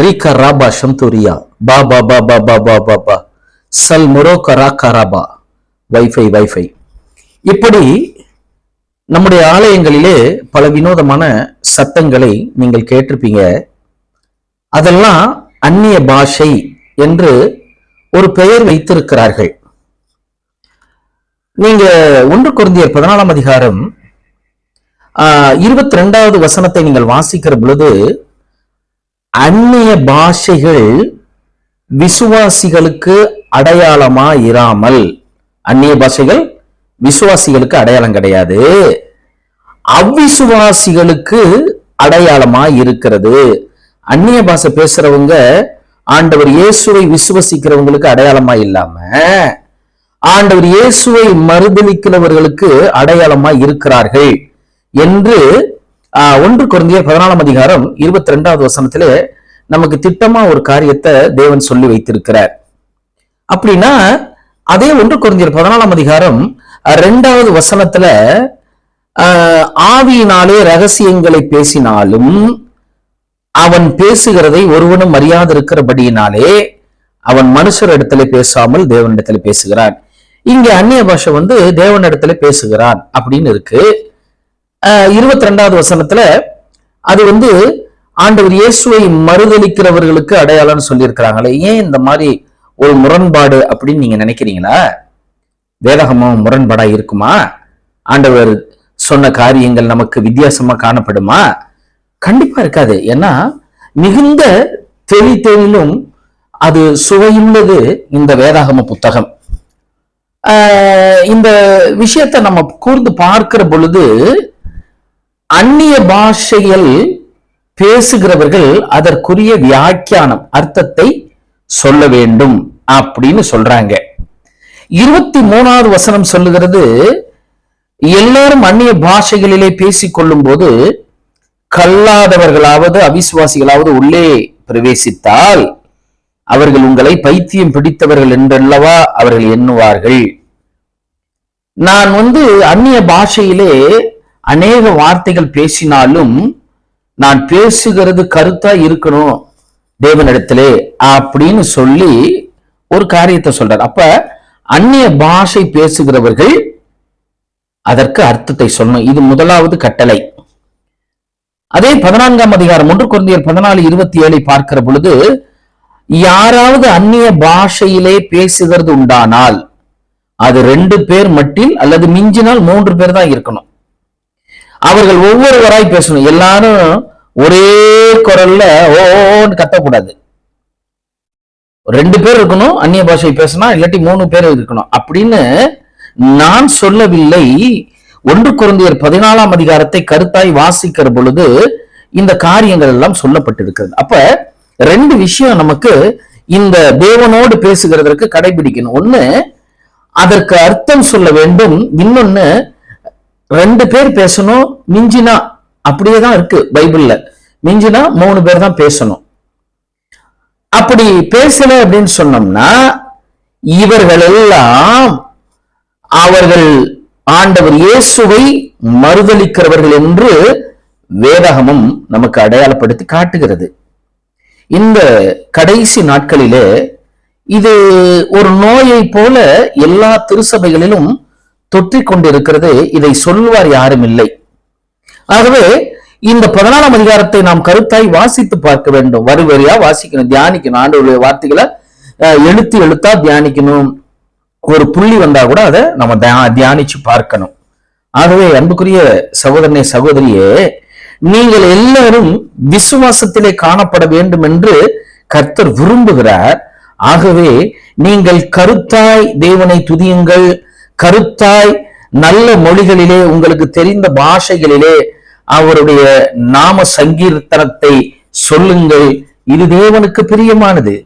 ரீகா ராபா ஷம்தூரியா பா பா பா பா பா பா பா பா சல் முரோ ராக்கா ராபா வைஃபை வைஃபை இப்படி நம்முடைய ஆலயங்களிலே பல வினோதமான சத்தங்களை நீங்கள் கேட்டிருப்பீங்க. அதெல்லாம் அந்நிய பாஷை என்று ஒரு பெயர் வைத்திருக்கிறார்கள். நீங்க ஒன்று குருந்தியர் பதினாலாம் அதிகாரம் இருபத்தி ரெண்டாவது வசனத்தை நீங்கள் வாசிக்கிற பொழுது அந்நிய பாஷைகள் விசுவாசிகளுக்கு அடையாளமா இராமல். அந்நிய பாஷைகள் விசுவாசிகளுக்கு அடையாளம் கிடையாது. அவ்விசுவாசிகளுக்கு அடையாளமா இருக்கிறது. அந்நிய பாஷை பேசுறவங்க ஆண்டவர் இயேசுவை விசுவசிக்கிறவங்களுக்கு அடையாளமா இல்லாம ஆண்டவர் இயேசுவை மறுதளிக்கிறவர்களுக்கு அடையாளமா இருக்கிறார்கள் என்று ஒன்று குருந்தியர் பதினாலாம் அதிகாரம் இருபத்தி ரெண்டாவது வசனத்திலே நமக்கு திட்டமா ஒரு காரியத்தை தேவன் சொல்லி வைத்திருக்கிறார். அப்படின்னா அதே ஒன்று குருந்தியர் பதினாலாம் அதிகாரம் ரெண்டாவது வசனத்துல ஆவியினாலே ரகசியங்களை பேசினாலும் அவன் பேசுகிறதை ஒருவனும் அறியாது இருக்கிறபடியினாலே அவன் மனுஷர் இடத்துல பேசாமல் தேவனிடத்துல பேசுகிறான். இங்க அந்நிய பாஷை வந்து தேவனிடத்துல பேசுகிறான் அப்படின்னு இருக்கு. இருபத்தி ரெண்டாவது வசனத்துல அது வந்து ஆண்டவர் இயேசுவை மறுதளிக்கிறவர்களுக்கு அடையாளம்னு சொல்லியிருக்கிறாங்களே. ஏன் இந்த மாதிரி ஒரு முரண்பாடு அப்படின்னு நீங்க நினைக்கிறீங்களா? வேதகமும் முரண்பாடா இருக்குமா? ஆண்டவர் சொன்ன காரியங்கள் நமக்கு வித்தியாசமா காணப்படுமா? கண்டிப்பா இருக்காது. ஏன்னா மிகுந்த தெளி தெளிலும் அது சுவையுள்ளது இந்த வேதாகம புத்தகம். ஆஹ் இந்த விஷயத்தை நம்ம கூர்ந்து பார்க்கிற பொழுது அந்நிய பாஷையில் பேசுகிறவர்கள் அதற்குரிய வியாக்கியானம் அர்த்தத்தை சொல்ல வேண்டும் அப்படின்னு சொல்றாங்க. இருபத்தி மூணாவது வசனம் சொல்லுகிறது எல்லாரும் அந்நிய பாஷைகளிலே பேசிக்கொள்ளும் போது கல்லாதவர்களாவது அவிசுவாசிகளாவது உள்ளே பிரவேசித்தால் அவர்கள் உங்களை பைத்தியம் பிடித்தவர்கள் என்றல்லவா அவர்கள் எண்ணுவார்கள். நான் வந்து அந்நிய பாஷையிலே அநேக வார்த்தைகள் பேசினாலும் நான் பேசுகிறது கருத்தா இருக்கணும் தேவனிடத்திலே அப்படின்னு சொல்லி ஒரு காரியத்தை சொல்றார். அப்ப அந்நிய பாஷை பேசுகிறவர்கள் அதற்கு அர்த்தத்தை சொல்லணும். இது முதலாவது கட்டளை. அதே பதினான்காம் அதிகாரம் ஒன்று குழந்தையர் பதினாலு இருபத்தி ஏழை பார்க்கிற பொழுது யாராவது அந்நிய பாஷையிலே பேசுகிறது உண்டானால் அது ரெண்டு பேர் மட்டில் அல்லது மிஞ்சினால் மூன்று பேர் தான் இருக்கணும். அவர்கள் ஒவ்வொருவராய் பேசணும். எல்லாரும் ஒரே குரல்ல ஓன்னு கத்தக்கூடாது. ரெண்டு பேர் இருக்கணும் அந்நிய பாஷை பேசினா இல்லாட்டி மூணு பேர் இருக்கணும். அப்படின்னு நான் சொல்லவில்லை. ஒன்று குழந்தையர் பதினாலாம் அதிகாரத்தை கருத்தாய் வாசிக்கிற பொழுது இந்த காரியங்கள் எல்லாம் சொல்லப்பட்டிருக்கிறது. அப்ப ரெண்டு விஷயம் நமக்கு இந்த தேவனோடு பேசுகிறதற்கு கடைபிடிக்கணும். ஒண்ணு அதற்கு அர்த்தம் சொல்ல வேண்டும். இன்னொன்னு ரெண்டு பேர் பேசணும் மிஞ்சினா அப்படியே தான் இருக்கு பைபிள்ல. மிஞ்சினா மூணு பேர் தான் பேசணும். அப்படி பேசல அப்படின்னு சொன்னோம்னா இவர்கள் எல்லாம் அவர்கள் ஆண்டவர் இயேசுவை மறுதலிக்கிறவர்கள் என்று வேதகமும் நமக்கு அடையாளப்படுத்தி காட்டுகிறது. இந்த கடைசி நாட்களிலே இது ஒரு நோயை போல எல்லா திருசபைகளிலும் தொற்றிக் கொண்டிருக்கிறது இதை சொல்வார் யாரும் இல்லை. ஆகவே இந்த பதினாலாம் அதிகாரத்தை நாம் கருத்தாய் வாசித்து பார்க்க வேண்டும். வரி வரியா வாசிக்கணும் தியானிக்கணும். ஆண்டவருடைய வார்த்தைகளை அஹ், எழுத்து எழுத்தா தியானிக்கணும். ஒரு புள்ளி வந்தா கூட அதை நம்ம தியா- தியானிச்சு பார்க்கணும். ஆகவே அன்புக்குரிய சகோதரனே சகோதரியே நீங்கள் எல்லாரும் விசுவாசத்திலே காணப்பட வேண்டும் என்று கர்த்தர் விரும்புகிறார். ஆகவே நீங்கள் கருத்தாய் தேவனை துதியுங்கள் கருத்தாய் நல்ல மொழிகளிலே உங்களுக்கு தெரிந்த பாஷைகளிலே அவருடைய நாம சங்கீர்த்தனத்தை சொல்லுங்கள். இது தேவனுக்கு பிரியமானது.